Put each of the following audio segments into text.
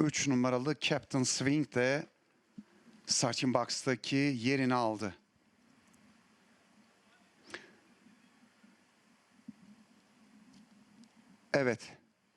3 numaralı Captain Swing de starting box'taki yerini aldı. Evet.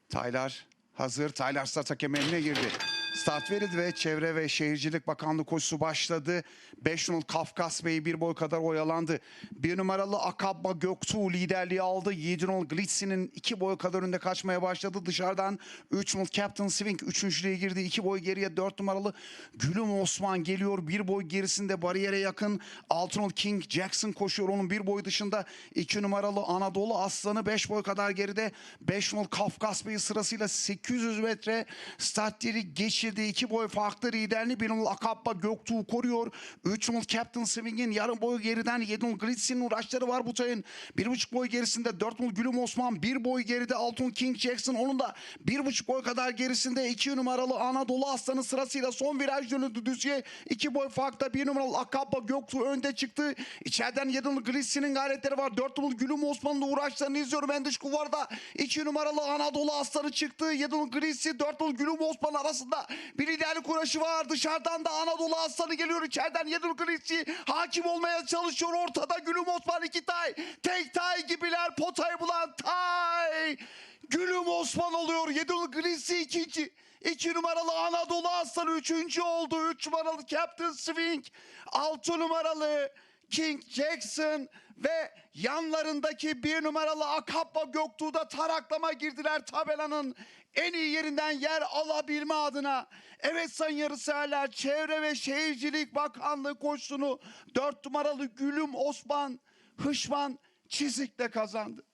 Taylar hazır. Taylar start hakemine girdi. Start verildi ve Çevre ve Şehircilik Bakanlığı koşusu başladı. 5 numaralı Kafkas Bey bir boy kadar oyalandı. 1 numaralı Akabba Göktuğ liderliği aldı. 7 numaralı Glitzy'nin 2 boy kadar önde kaçmaya başladı. Dışarıdan 3 numaralı Captain Swing 3.lüğe girdi. 2 boy geriye 4 numaralı Gülüm Osman geliyor. 1 boy gerisinde bariyere yakın. 6 numaralı King Jackson koşuyor. Onun 1 boy dışında 2 numaralı Anadolu Aslanı 5 boy kadar geride. 5 numaralı Kafkas Bey sırasıyla 800 metre start yeri geçirdi. 2 boy farklı liderliği. 1 numaralı Akabba Göktuğ koruyor. 3 numaralı Captain Swing'in yarım boy geriden 7 numaralı Glitzy'nin uğraşları var bu tayın. 1,5 boy gerisinde 4 numaralı Gülüm Osman. 1 boy geride 6 numaralı King Jackson. Onun da 1,5 boy kadar gerisinde 2 numaralı Anadolu Aslanı sırasıyla son viraj dönüldü düzye. 2 boy farkta 1 numaralı Akabba Göktuğ önde çıktı. İçeriden 7 numaralı Glitzy'nin gayretleri var. 4 numaralı Gülüm Osman'ın uğraşlarını izliyorum. En dış kuvarda 2 numaralı Anadolu Aslanı çıktı. 7 numaralı Glitzy 4 numaralı Gülüm Osman arasında bir liderlik uğraşı var. Dışarıdan da Anadolu Aslanı geliyor. İçeriden 7 numaralı Glitzy hakim olmaya çalışıyor. Ortada Gülüm Osman iki tay. Tek tay gibiler potayı bulan tay. Gülüm Osman oluyor. 7 numaralı Glitzy ikinci. 2 numaralı Anadolu Aslanı üçüncü oldu. 3 numaralı Captain Swing. 6 numaralı King Jackson ve yanlarındaki bir numaralı Akappa Göktuğ'da taraklama girdiler tabelanın en iyi yerinden yer alabilme adına. Evet sayın yarışseverler Çevre ve Şehircilik Bakanlığı koşusunu 4 numaralı Gülüm Osman Hışman Çizik'le kazandı.